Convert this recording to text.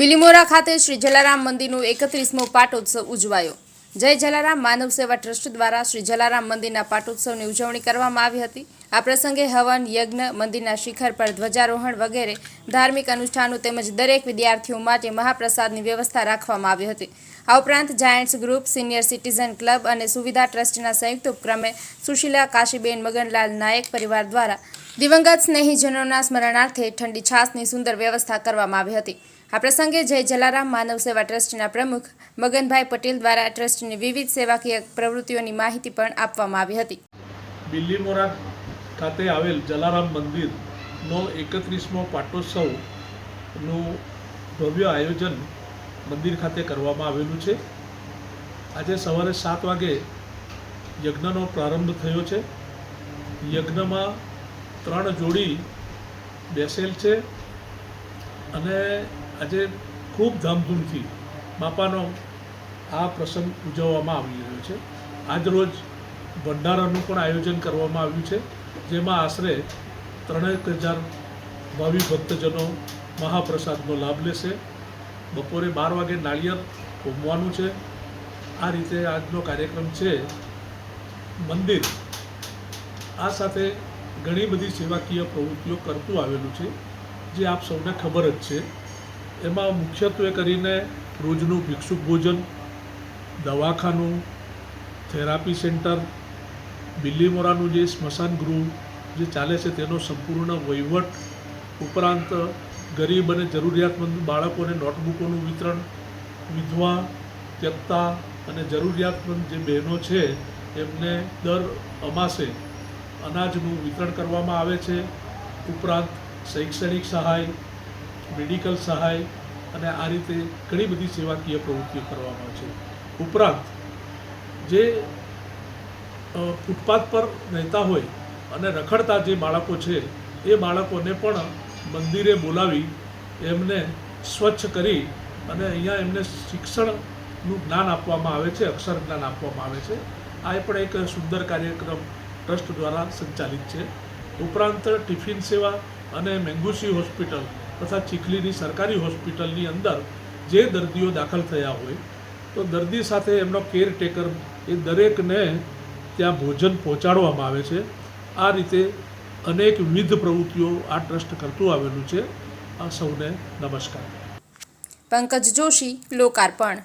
બિલીમોરા ખાતે શ્રી જલારામ મંદિરનો એકત્રીસમો પાટોત્સવ ઉજવાયો. જય જલારામ, માનવ સેવા ટ્રસ્ટ દ્વારા શ્રી જલારામ મંદિરના પાટોત્સવની ઉજવણી કરવામાં આવી હતી. આ પ્રસંગે હવન, યજ્ઞ, મંદિરના શિખર પર ધ્વજારોહણ વગેરે ધાર્મિક અનુષ્ઠાનો તેમજ દરેક વિદ્યાર્થીઓ માટે મહાપ્રસાદની વ્યવસ્થા રાખવામાં આવી હતી. આ ઉપરાંત Giants Group, senior citizen club અને સુવિધા ટ્રસ્ટના સંયુક્ત ઉપક્રમે સુશીલા કાશીબેન, મગનલાલ નાયક પરિવાર દ્વારા દિવંગત સ્નેહીજનોના સ્મરણાર્થે ઠંડી છાસની સુંદર વ્યવસ્થા કરવામાં આવી હતી. આ પ્રસંગે જય જલારામ માનવ સેવા ટ્રસ્ટના પ્રમુખ મગનભાઈ પટેલ દ્વારા ટ્રસ્ટની વિવિધ સેવાકીય પ્રવૃત્તિઓની માહિતી પણ આપવામાં આવી હતી. બિલ્લીમોરા ખાતે આવેલ જલારામ મંદિરનો એકત્રીસમો પાટોત્સવનું ભવ્ય આયોજન મંદિર ખાતે કરવામાં આવેલું છે. આજે સવારે સાત વાગે યજ્ઞનો પ્રારંભ થયો છે. યજ્ઞમાં ત્રણ જોડી બેસેલ છે અને આજે ખૂબ ધામધૂમથી બાપાનો આ પ્રસંગ ઉજવવામાં આવી રહ્યો છે. આજરોજ ભંડારાનું પણ આયોજન કરવામાં આવ્યું છે, જેમાં આશરે ત્રણેક હજાર ભાવિ ભક્તજનો મહાપ્રસાદનો લાભ લેશે. બપોરે બાર વાગે નાળિયેર હોમવાનું છે. આ રીતે આજનો કાર્યક્રમ છે. મંદિર આ સાથે ઘણી બધી સેવાકીય પ્રવૃત્તિઓ કરતું આવેલું છે, જે આપ સૌને ખબર જ છે. એમાં મુખ્યત્વે કરીને રોજનું ભિક્ષુક ભોજન, દવાખાનું, થેરાપી સેન્ટર, બિલ્લીમોરાનું જે સ્મશાન ગૃહ જે ચાલે છે તેનો સંપૂર્ણ વહીવટ ઉપરાંત ગરીબ અને જરૂરિયાતમંદ બાળકોને નોટબુકોનું વિતરણ, વિધવા, ત્યક્તા અને જરૂરિયાતમંદ જે બહેનો છે એમને દર અમાસે અનાજનું વિતરણ કરવામાં આવે છે. ઉપરાંત શૈક્ષણિક સહાય મેડિકલ સહાય અને આ રીતે ઘણી બધી સેવાકીય પ્રવૃત્તિઓ કરવામાં આવે છે. ઉપરાંત, જે ફૂટપાથ પર રહેતા હોય અને રખડતા જે બાળકો છે, એ બાળકોને પણ મંદિરે બોલાવી એમને સ્વચ્છ કરી અને અહીંયા એમને શિક્ષણનું જ્ઞાન આપવામાં આવે છે, અક્ષર જ્ઞાન આપવામાં આવે છે. આ પણ એક સુંદર કાર્યક્રમ ટ્રસ્ટ દ્વારા સંચાલિત છે. ઉપરાંત ટિફિન સેવા અને મેંગુસી હોસ્પિટલ તથા ચીખલીની સરકારી હોસ્પિટલની અંદર જે દર્દીઓ દાખલ થયા હોય, તો દર્દી સાથે એમનો કેરટેકર એ દરેકને ત્યાં ભોજન પહોંચાડવામાં આવે છે. આ રીતે અનેક વિવિધ પ્રવૃત્તિઓ આ ટ્રસ્ટ કરતું આવેલું છે. આ સૌને નમસ્કાર. પંકજ જોશી, લોકાર્પણ.